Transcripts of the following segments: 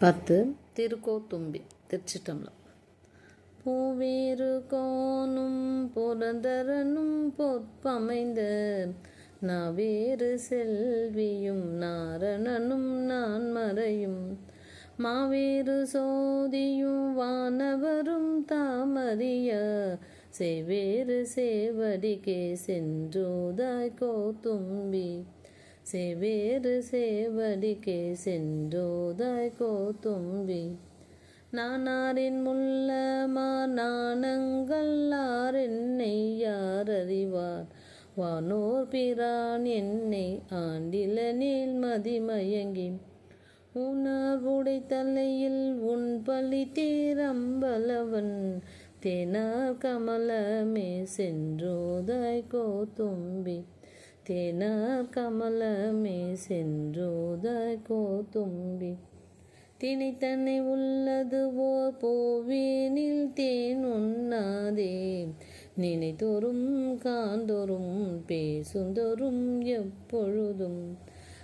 பத்து. திருக்கோத்தும்பி திருச்சிட்டம்பலம் பூவேறு கோனும் புரந்தரனும் பொற்பமைந்த நவேறு செல்வியும் நாரணனும் நான் மறையும். மாவேறு சோதியும் வானவரும் தாமறிய செவேறு சேவடிக்கே சென்றோதாய் கோத்தும்பி. செவேறு சேவடிக்கே சென்றோதாய் கோத்தும்பி நானாரின் முள்ளமார் நாணங்கள்ளார் என்னை யார் அறிவார் வானோர் பிரான் என்னை ஆண்டில ஆண்டிலனில் மதிமயங்கி உணர்வுடை தலையில் உன் பள்ளி தீரம்பலவன். தேனார் கமலமே சென்றோதாய் கோத்தும்பி தேனார் கமலமே சென்றோதாய் கோத்தும்பி திணைத்தன்னை உள்ளது ஓர் போவினில் தேன் உண்ணாதே. நினைத்தோறும் காந்தோறும் பேசுந்தோறும் எப்பொழுதும்.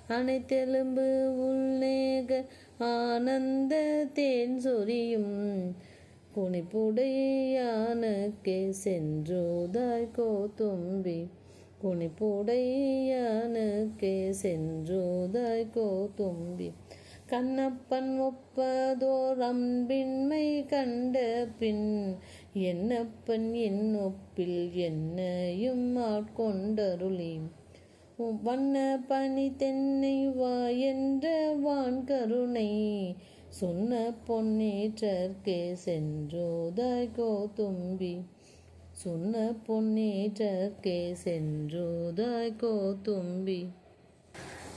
அனைத்தெலும்பு உள்ளேக ஆனந்த தேன் சொரியும். குனிப்புடையானுக்கே சென்றோதாய் கோத்தும்பி குனிப்புடையானுக்கே சென்றோதாய் கோத்தும்பி கண்ணப்பன் ஒப்பதோர் அன்பின்மை கண்ட பின் என்னப்பன் என் ஒப்பில் என்னையும் ஆட்கொண்டருளி. வண்ண பனி தென்னை வா என்ற வான் கருணை சொன்ன பொன்னேற்றற்கே சென்றோதாய் கோத்தும்பி சொன்ன பொன்னேற்றற்கே சென்றோதாய் கோத்தும்பி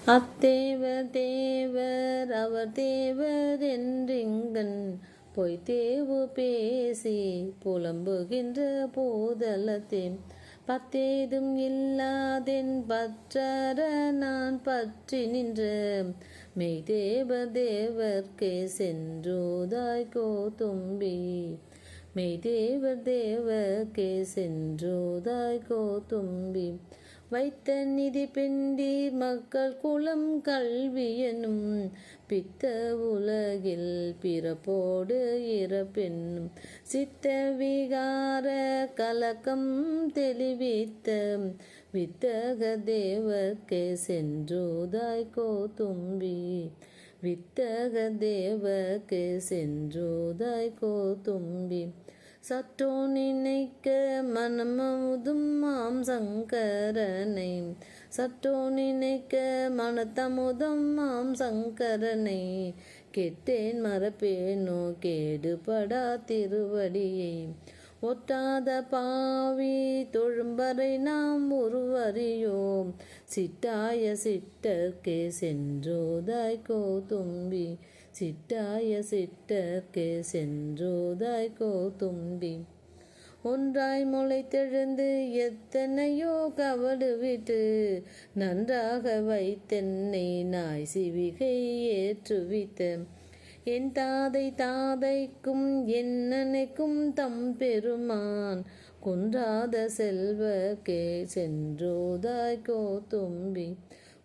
அத்தேவர் தேவர் அவர் தேவர் பொய் தேவு பேசி புலம்புகின்ற போதலத்தே. பத்தேதும் இல்லாதென் பற்றற நான் பற்றி நின்ற மெய் தேவ தேவர்க்கே சென்றோதாய் கோ தும்பி தேவர் தேவர்க்கே சென்றோதாய் கோத்தும்பி வைத்த நிதி பெண்டீர் மக்கள் குலம் கல்வியனும் பித்த உலகில் பிறப்போடு இறப்பெண்ணும் சித்த விகார கலக்கம் தெளிவித்த. வித்தக தேவர்க்கே சென்றோதாய்கோ தும்பி வித்தக தேவர்க்கே சென்றோதாய்கோ தும்பி சற்றோ நினைக்க மனமமுதும் மாம் சங்கரனை. சற்றோ நினைக்க மனத்தமுதம் மாம் சங்கரனை. கெட்டேன் மறப்பேனோ கேடுபடா திருவடியை. ஒட்டாத பாவி தொழும்பரை நாம் உருவறியோம். சிட்டாய சிட்டர்க்கே சென்றோதாய் கோதும்பி. சிட்டாய சிட்டர்க்கே சென்றோதாய் கோதும்பி. ஒன்றாய் முளைத்தெழுந்து எத்தனையோ கவடு விட்டு நன்றாக வைத்தென்னை நாய் சிவிகை ஏற்றுவித்த. என் தாதை தாதைக்கும் என்னனைக்கும் தம் பெருமான் குன்றாத செல்வக்கே சென்றோதாய் தும்பி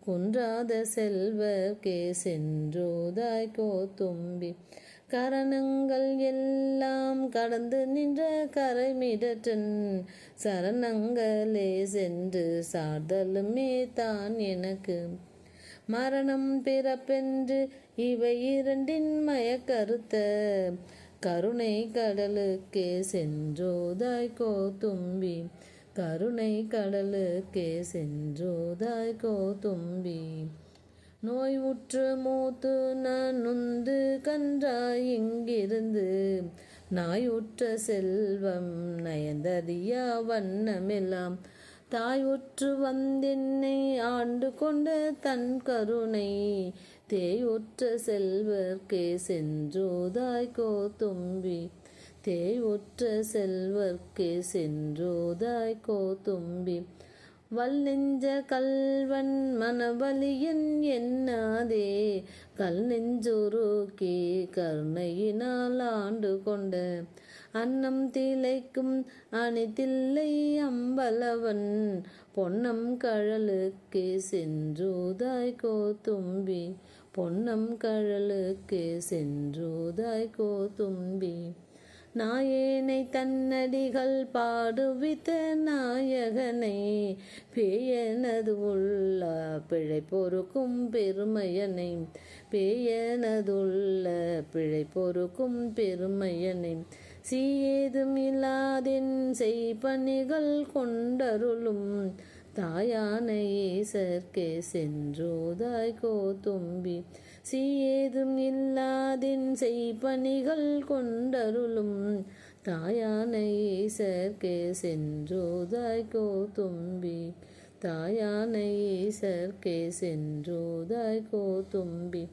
குன்றாத செல்வக்கே சென்றோதாய் கோத்தும்பி. கரணங்கள் எல்லாம் கடந்து நின்ற கரை மிடற்றன் சரணங்களே சென்று சார்தலுமே தான் எனக்கு. மரணம் பிறப்பென்று இவை இரண்டின் மயக்கருத்த கருணை கடலுக்கே சென்றோதாய் கோத்தும்பி. கருணை கடலுக்கே சென்றோதாய் தும்பி நோய் உற்று மூத்து நான் நுந்து கன்றாய் இங்கிருந்து. நாய் உற்ற செல்வம் நயந்ததியா வண்ணமெல்லாம். தாய் உற்று வந்தென்னை ஆண்டு கொண்ட தன் கருணை. தேயுற்ற செல்வர்க்கே சென்றோதாய் தும்பி தேயுற்ற செல்வர்க்கே சென்றோதாய் கோத்தும்பி வல்லெஞ்ச கல்வன் மனவலியன் என்னாதே? கல் நெஞ்சொருக்கே கருணையினால் ஆண்டு கொண்ட அன்னம் திளைக்கும் அணிதில்லை அம்பலவன். பொன்னம் கழலுக்கு சென்றோதாய் கோத்தும்பி பொன்னம் கழலுக்கு சென்றோதாய் கோ தும்பி நாயேனை தன்னடிகள் பாடுவித்த நாயகனை பேயனது உள்ள பிழை பொறுக்கும் பெருமையனை பேயனதுள்ள பிழை பொறுக்கும் பெருமையனை. சீயேதும் இல்லாதின் செய்பணிகள் கொண்டருளும் தாயானை சர்க்கே சென்றோதாய் கோ தும்பி. சீயேதும் இல்லாதின் செய்பணிகள் கொண்டருளும். தாயான ஈசர்க்கே சென்றோதாய் தும்பி தாயான ஈசர்க்கே சென்றோதாய்க்கோ தும்பி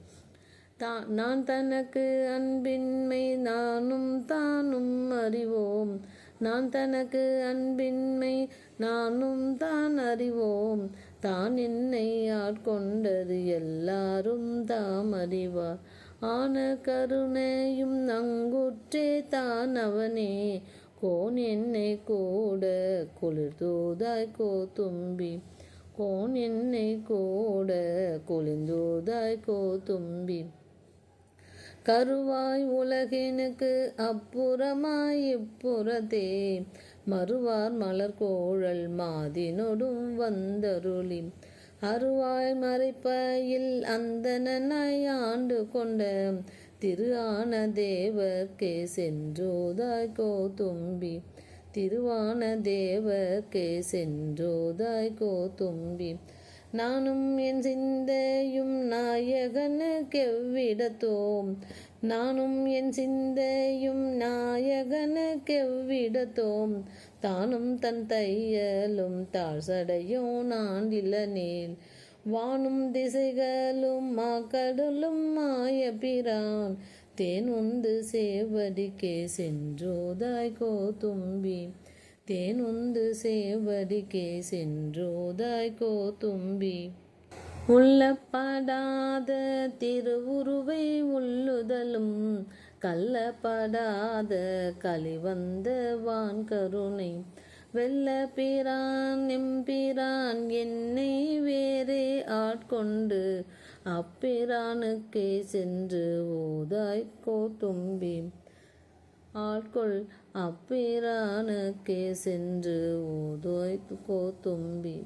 தா நான் தனக்கு அன்பின்மை நானும் தானும் அறிவோம். நான் தனக்கு அன்பின்மை நானும் தான் அறிவோம். தான் என்னை ஆட்கொண்டது எல்லாரும் தாம் அறிவார் ஆன கருணையும் நங்குற்றே தான் அவனே. கோன் என்னை கூட குளிர்தூதாய் கோ தும்பி கோன் என்னை கூட குளிர்ந்தூதாய் கோ தும்பி கருவாய் உலகினுக்கு அப்புறமாய் இப்புறத்தே மறுவார் மலர் கோழல் மாதினொடும் வந்தருளி. அருவாய் மறைப்பையில் அந்தனாய் ஆண்டு கொண்ட திரு ஆன தேவர்க்கே சென்றோதாய் கோ தும்பி திருவான தேவர்க்கே சென்றோதாய் கோ தும்பி நானும் என் சிந்தையும் நாயகனுக்கெவ்விடத்தோம்? நானும் என் சிந்தையும் நாயகனுக்கெவ்விடத்தோம்? தானும் தன் தையலும் தாழ்சடையோ நான் நேல் வானும் திசைகளும் மாக்கடலும் மாய பிரான் தேன் உந்து சேவடிக்கே சென்றோதாய் கோ தும்பி தேன் உந்து சேவடிக்கே சென்றோதாய் கோ தும்பி உள்ளப்படாத திருவுருவை உள்ளுதலும் கள்ளப்படாத களிவந்த வான் கருணை வெள்ள பிரான் எம்பிரான் என்னை வேறே ஆட்கொண்டு அப்பிரானுக்கே சென்று ஓதாய் கோ தும்பி ஆட்கொள் அப்பிரானுக்கே சென்று ஊதோய் கோ தும்பி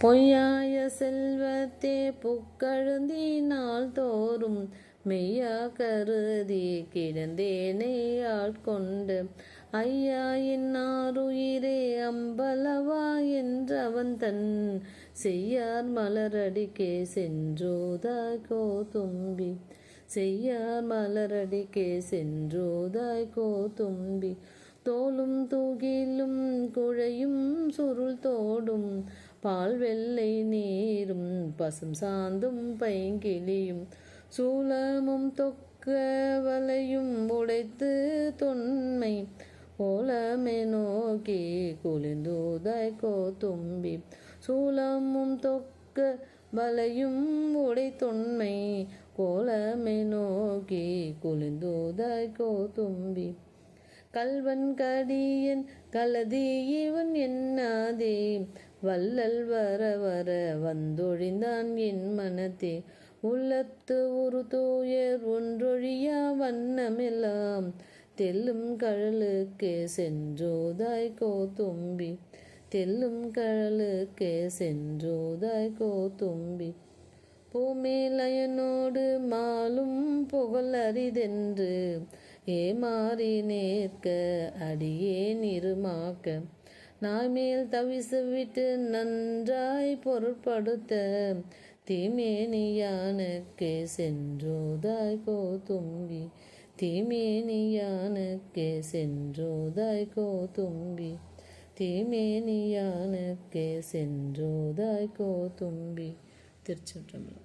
பொய்யாய செல்வத்தே புக்கழுந்தினால் தோறும் மெய்யா கருதி கிடந்தேனை ஆட்கொண்டு ஐயா என்னாருயிரே அம்பலவா என்றவன் தன் செய்யார் மலரடிக்கே சென்றோதாய் கோ தும்பி செய்யார் மலரடிக்கே சென்றோதாய் கோ தும்பி தோலும் தூகிலும் குழையும் சுருள் தோடும் பால் வெள்ளை நீரும் பசும் சாந்தும் பைங்கிளியும் சூலமும் தொக்க வலையும் உடைத்து தொன்மை ஓலமே நோக்கி குளிர்ந்தோதாய் கோ தும்பி. சூலமும் தொக்க வலையும் உடை தொன்மை கோலமே நோக்கி குளிர்ந்தோதாய் கோ தும்பி. கல்வன் கடியன் கலதி இவன் என்னாதே. வல்லல் வர வர வந்தொழிந்தான் என் மனத்தே. உள்ளத்து ஒரு தூயர் ஒன்றொழியா வண்ணமெல்லாம். தெல்லும் கழலுக்கே சென்றோதாய் கோ தும்பி தெல்லும் கழலுக்கே சென்றோதாய் கோ தும்பி பூமேலயனோடு மாலும் புகழ் அரிதென்று ஏமாறி நேர்க்க அடியேன் இருமாக்க நாய்மேல் தவிசு விட்டு நன்றாய் பொருட்படுத்த தீமேனியானுக்கே சென்றோதாய் கோ தும்பி தீமேனியானுக்கே சென்றோதாய் கோ தும்பி தீமேனியானுக்கே சென்றோதாய் கோ தும்பி திருச்சிற்றம்பலம்.